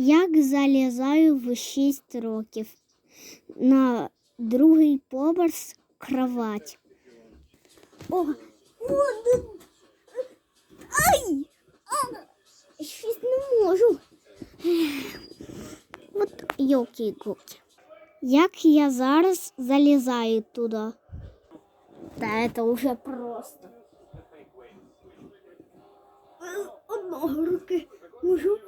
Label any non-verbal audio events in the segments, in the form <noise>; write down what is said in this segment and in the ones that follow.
Як залізаю в 6 років на другий поверх кровать. О, ай! Щось не можу. От йолки-іголки. Як я зараз залізаю туди? Та це вже просто. Одного руки можу.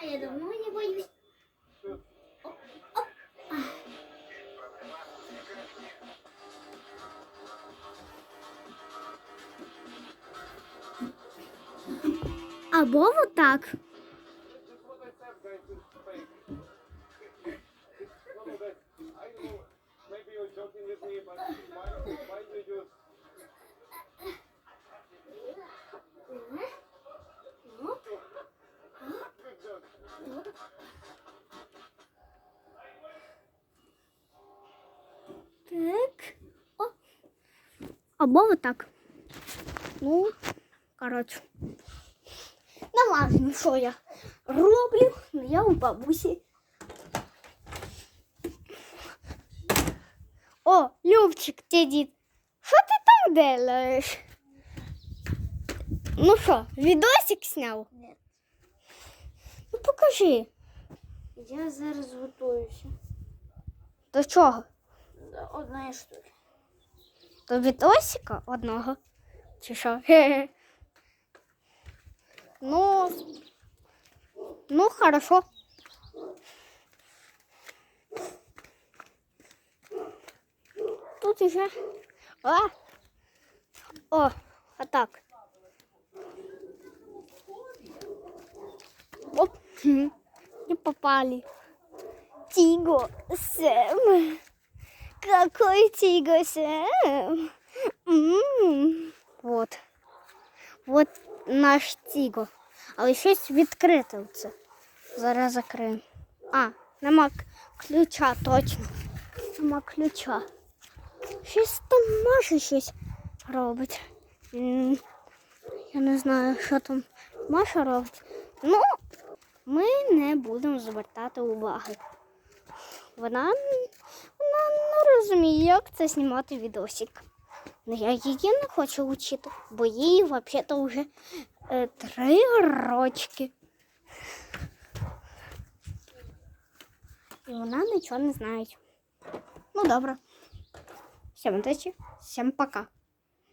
А я давно не боюсь. Або вот Maybe Так. О. Або отак. Ну, коротше. Не важно, що я роблю, але я у бабусі. О, Любчик, ти дід. Що ти там делаєш? Ну що, відосик зняв? Ні. Ну покажи. Я зараз готуюся До чого? Одної штуки. До відосика одного. Чи що? <laughs> Ну, ну, хорошо. Тут уже. А. О, а так. Оп. <laughs> Не попали. Тиго Сэм. Какой Тиго Сэм? М, Вот. Вот наш Тіго. Але щось відкрите оце. Зараз закриємо. А, нема ключа, точно. Нема ключа. Щось там Маша щось робить. Я не знаю, що там Маша робить. Ну, ми не будемо звертати уваги. Вона, вона не розуміє, як це знімати відосик. Ну, я її не хочу вчити, бо їй взагалі вже е, три рочки. І вона нічого не знає. Ну, добре. Всім удачі, всім пока.